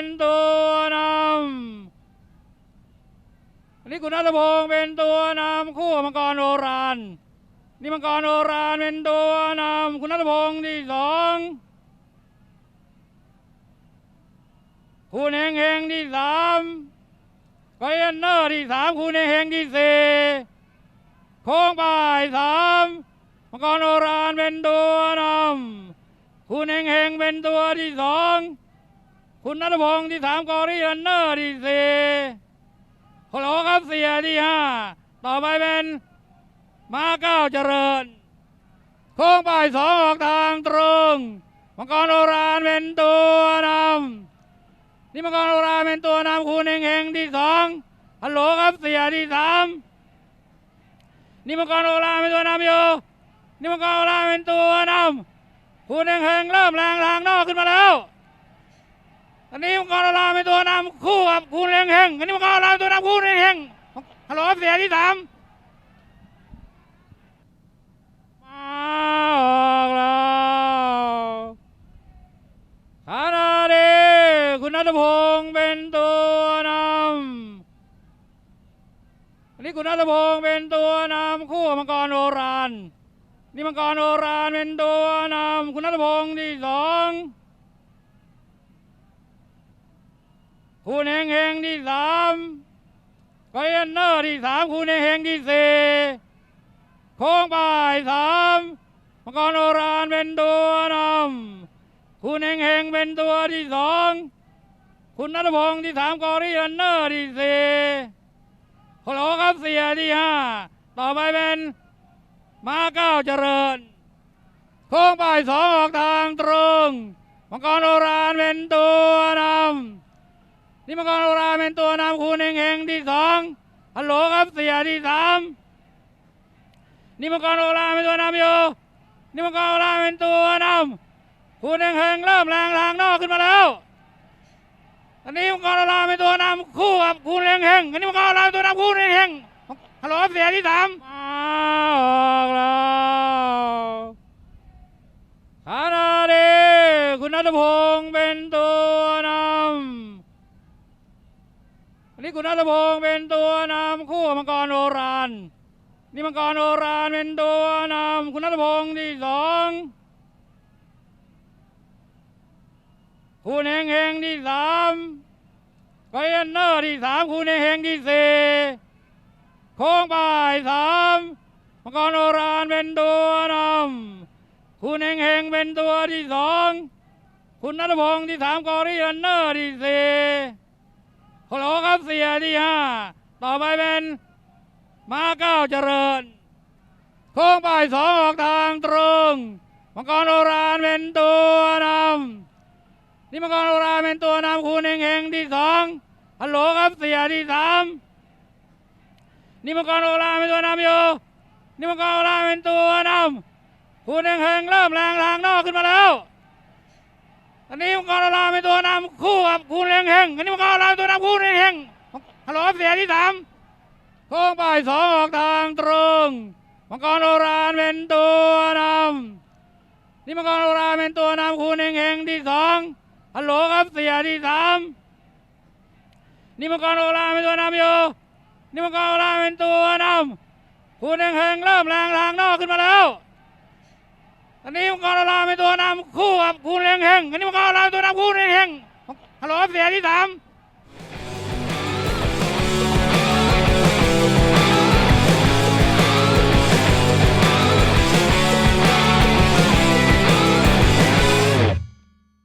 เป็นตัวนำอันนี้คุณนัทพงศ์เป็นตัวนำคู่มังกรโอรานนี่มังกรโอรานเป็นตัวนำคุณนัทพงศ์ที่สองคุณเฮงเฮงที่สามไกเอนเนอร์ที่สามคุณเฮงเฮงที่สี่โค้งบ่ายสามมังกรโอรานเป็นตัวนำคุณเฮงเฮงเป็นตัวที่สอง คุณนัทพงศ์ที่สามกอริอันเนอร์ที่สี่ฮัลโหลครับเสียที่ห้าต่อไปเป็นมาเก้าเจริญ โค้งไปสองออกทางตรงมังกรโอรานเป็นตัวนำนี่มังกรโอรานเป็นตัวนำคุณเองเองที่สองฮัลโหลครับเสียที่สามนี่มังกรโอรานเป็นตัวนำอยู่นี่มังกรโอรานเป็นตัวนำคุณเองเองเริ่มแรงทางนอกขึ้นมาแล้ว อันนี้มังกรลาเป็นตัวนำคู่กับคุณเฮงเฮงอันนี้มังกรลาเป็นตัวนำคู่เฮงเฮงฮัลโหลเสียที่สามมาแล้วฐานาดีคุณนัทพงศ์เป็นตัวนำอันนี้คุณนัทพงศ์เป็นตัวนำคู่กับมังกรโอรานนี่มังกรโอรานเป็นตัวนำคุณนัทพงศ์ที่สอง คุณเฮงเฮงที่สามไกเอนเนอร์ที่สามคุณเฮงเฮงที่สี่โค้งบ่ายสามมังกรโอรานเป็นตัวนำคุณเฮงเฮงเป็นตัวที่สองคุณนัทพงศ์ที่สามกอริเอนเนอร์ที่สี่ฮัลโลครับเสียที่ห้าต่อไปเป็นมาเก้าเจริญ โค้งบ่ายสองออกทางตรงมังกรโอรานเป็นตัวนำ นี่มังกรโอราเป็นตัวนำคูณเฮงเฮงที่สองฮัลโหลครับเสียที่สามนี่มังกรโอราเป็นตัวนำอยู่นี่มังกรโอราเป็นตัวนำคูณเฮงเฮงเริ่มแรงทางนอกขึ้นมาแล้วอันนี้มังกรโอราเป็นตัวนำคู่กับคูณเฮงเฮงอันนี้มังกรโอราเป็นตัวนำคูณเฮงเฮงฮัลโหลครับเสียที่สามมาออกแล้วฐานาดีคุณนัทพงันนี้คุณนัทพงศ์เป็นตัวนำคู่มังกรโอรานนี่มังกรโอรานเป็นตัวนำคุณนัทพงศ์ที่สองคุณเฮงเฮงที่สามไกเอนเนอร์ที่สามคุณเฮงเฮงที่สี่โค้งบ่ายสามมังกรโอรานเป็นตัวนำคุณเฮงเฮงเป็นตัวที่สองคุณนัทพงศ์ที่สามกอริเอนเนอร์ที่สี่ ฮัลโหลครับเสียที่ห้าต่อไปเป็นมาเก้าเจริญโค้งบ่ายสองออกทางตรงมังกรโอรานเป็นตัวนำนี่มังกรโอรานเป็นตัวนำคุณเฮงเฮงที่สองฮัลโหลครับเสียที่สามนี่มังกรโอรานเป็นตัวนำอยู่นี่มังกรโอรานเป็นตัวนำคุณเฮงเฮงเริ่มแรงทางนอกขึ้นมาแล้วอันนี้มังกรลาเป็นตัวนำคู่กับคุณเฮงเฮงอันนี้มังกรลาเป็นตัวนำคู่ ฮัลโหลครับเสียที่สามโค้งบ่ายสองออกทางตรงมังกรโอรานเป็นตัวนำนี่มังกรโอรานเป็นตัวนำคุณเฮงเฮงที่สองฮัลโหลครับเสียที่สามนี่มังกรโอรานเป็นตัวนำอยู่นี่มังกรโอรานเป็นตัวนำคุณเฮงเฮงเริ่มแรงทางนอกขึ้นมาแล้วอันนี้มังกรโอลาเป็นตัวนำคู่กับคุณเฮงเฮงอันนี้มังกรลาเป็นตัวนำคู่เฮงเฮงฮัลโหลครับเสียที่สาม